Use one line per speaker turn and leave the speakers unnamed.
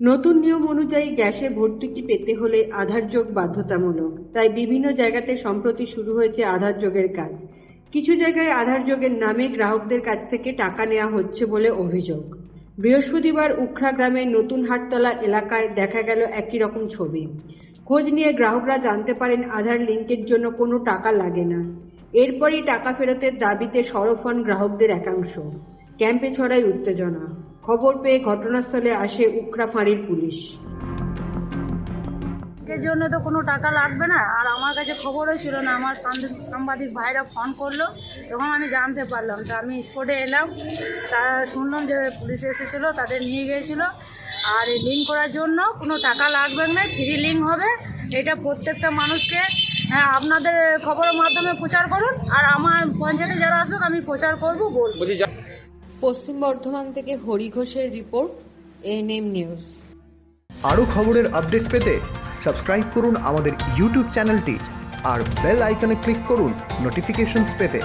নতুন নিয়ম অনুযায়ী গ্যাসে ভর্তুকি পেতে হলে আধার যোগ বাধ্যতামূলক। তাই বিভিন্ন জায়গাতে সম্প্রতি শুরু হয়েছে আধার যোগের কাজ। কিছু জায়গায় আধার যোগের নামে গ্রাহকদের কাছ থেকে টাকা নেওয়া হচ্ছে বলে অভিযোগ। বৃহস্পতিবার উখড়া গ্রামের নতুন হাটতলা এলাকায় দেখা গেল একই রকম ছবি। খোঁজ নিয়ে গ্রাহকরা জানতে পারেন আধার লিঙ্কের জন্য কোনো টাকা লাগে না। এরপরই টাকা ফেরতের দাবিতে সরব হন গ্রাহকদের একাংশ। ক্যাম্পে ছড়ায় উত্তেজনা। খবর পেয়ে ঘটনাস্থলে আসে উকরা ফাঁড়ির পুলিশ।
এর জন্য তো কোনো টাকা লাগবে না। আর আমার কাছে খবরও ছিল না আমার সাংবাদিক- ভাইরা ফোন করল তখন আমি জানতে পারলাম। তা আমি স্পটে এলাম তা শুনলাম যে পুলিশ এসেছিল তাদের নিয়ে গিয়েছিল। আর এই লিঙ্ক করার জন্য কোনো টাকা লাগবে না ফ্রি লিঙ্ক হবে। এটা প্রত্যেকটা মানুষকে হ্যাঁ আপনাদের খবরের মাধ্যমে প্রচার করুন। আর আমার পঞ্চায়েতে যারা আসুক আমি প্রচার করব বলব।
পশ্চিম বর্ধমান থেকে হরি ঘোষের রিপোর্ট, এএনএম নিউজ।
আরও খবরের আপডেট পেতে সাবস্ক্রাইব করুন আমাদের ইউটিউব চ্যানেলটি আর বেল আইকনে ক্লিক করুন নোটিফিকেশনস পেতে।